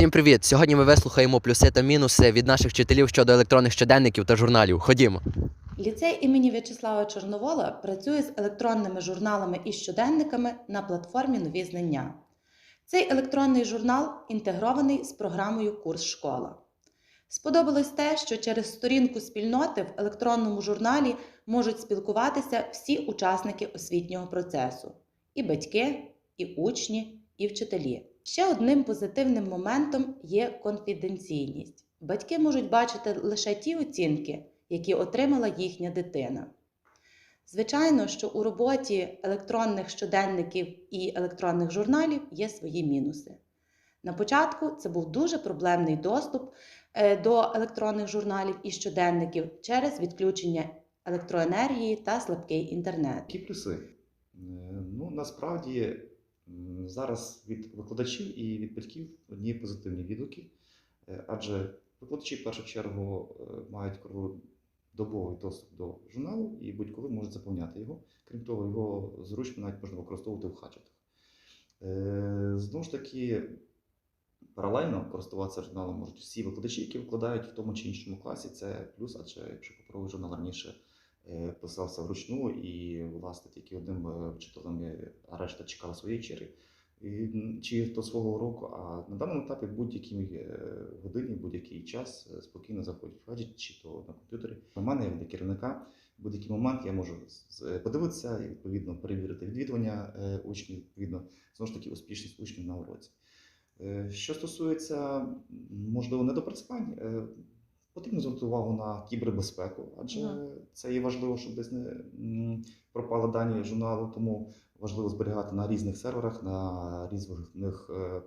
Всім привіт! Сьогодні ми вислухаємо плюси та мінуси від наших вчителів щодо електронних щоденників та журналів. Ходімо. Ліцей імені В'ячеслава Чорновола працює з електронними журналами і щоденниками на платформі Нові знання. Цей електронний журнал інтегрований з програмою Курс школа. Сподобалось те, що через сторінку спільноти в електронному журналі можуть спілкуватися всі учасники освітнього процесу: і батьки, і учні, і вчителі. Ще одним позитивним моментом є конфіденційність. Батьки можуть бачити лише ті оцінки, які отримала їхня дитина. Звичайно, що у роботі електронних щоденників і електронних журналів є свої мінуси. На початку це був дуже проблемний доступ е, до електронних журналів і щоденників через відключення електроенергії та слабкий інтернет. Які плюси? Е, Ну, насправді зараз від викладачів і від батьків одні позитивні відгуки, Е, адже викладачі в першу чергу е, мають круглодобовий доступ до журналу і будь-коли можуть заповняти його. Крім того, його зручно навіть можна використовувати в хаджетах. Е, Знову ж таки, паралельно користуватися журналом можуть всі викладачі, які викладають в тому чи іншому класі. Це плюс, адже якщо паперовий журнал раніше писався вручну, і власне тільки одним е, вчителем, е, а решта чекала своєї черги. Чи то свого уроку, а на даному етапі будь-якій е, годині, будь-який час е, спокійно заходять в гаджет, чи то на комп'ютері. У мене, як для керівника, в будь-який момент я можу подивитися і відповідно перевірити відвідування е, учнів, відповідно знову ж таки успішність учнів на уроці. Е, Що стосується можливо недопрацювань, е, потрібно звернути увагу на кібербезпеку, адже yeah. це є важливо, щоб десь не пропали дані журналу, тому важливо зберігати на різних серверах, на різних е,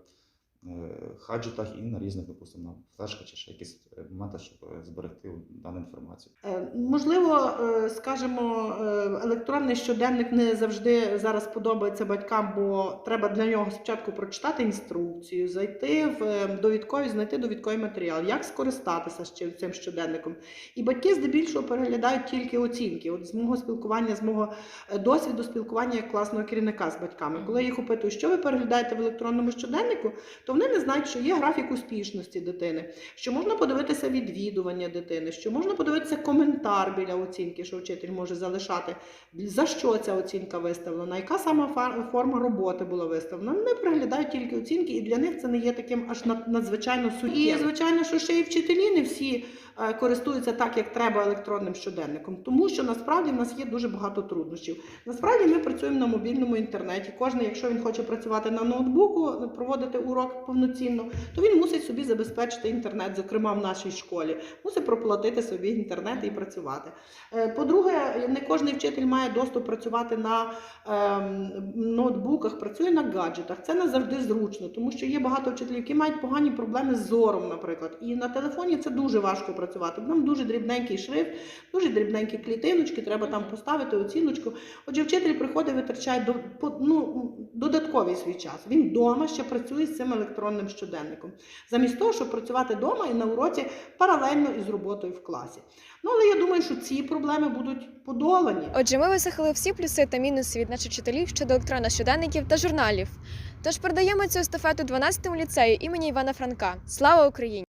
хаджетах і на різних, допустимо, на чи ще якісь е, моменти, щоб е, зберегти дану інформацію. Е, Можливо, е, скажімо, е, електронний щоденник не завжди зараз подобається батькам, бо треба для нього спочатку прочитати інструкцію, зайти в е, довідкові, знайти довідковий матеріал, як скористатися ще цим щоденником. І батьки здебільшого переглядають тільки оцінки. От з мого спілкування, з мого е, досвіду спілкування як класного керівника з батьками. Коли їх опитую, що ви переглядаєте в електронному щоденнику, то вони не знають, що є графік успішності дитини, що можна подивитися відвідування дитини, що можна подивитися коментар біля оцінки, що вчитель може залишати, за що ця оцінка виставлена, яка сама форма роботи була виставлена. Вони переглядають тільки оцінки, і для них це не є таким аж над- надзвичайно суттєвим. І звичайно, що ще і вчителі не всі е, користуються так, як треба електронним щоденником, тому що насправді в нас є дуже багато труднощів. Насправді ми працюємо на мобільному інтернеті. Кожен, якщо він хоче працювати на ноутбуку, проводити урок повноцінно, то він мусить собі забезпечити інтернет, зокрема в нашій школі, мусить проплатити собі інтернет і працювати. Е, По-друге, не кожен вчитель має доступ працювати на ем, ноутбуках, працює на гаджетах. Це не завжди зручно, тому що є багато вчителів, які мають погані проблеми з зором, наприклад. І на телефоні це дуже важко працювати. Нам дуже дрібненький шрифт, дуже дрібненькі клітиночки, треба там поставити оціночку. Отже, вчитель приходить, витрачає ну, додатковий свій час. Він вдома ще працює з цим електронним щоденником. Замість того, щоб працювати вдома і на уроці паралельно із роботою в класі. Ну, але я думаю, що ці проблеми будуть подолані. Отже, ми висахали всі плюси та мінуси від наших вчителів щодо електронних щоденників та журналів. Тож передаємо цю естафету 12-му ліцею імені Івана Франка. Слава Україні!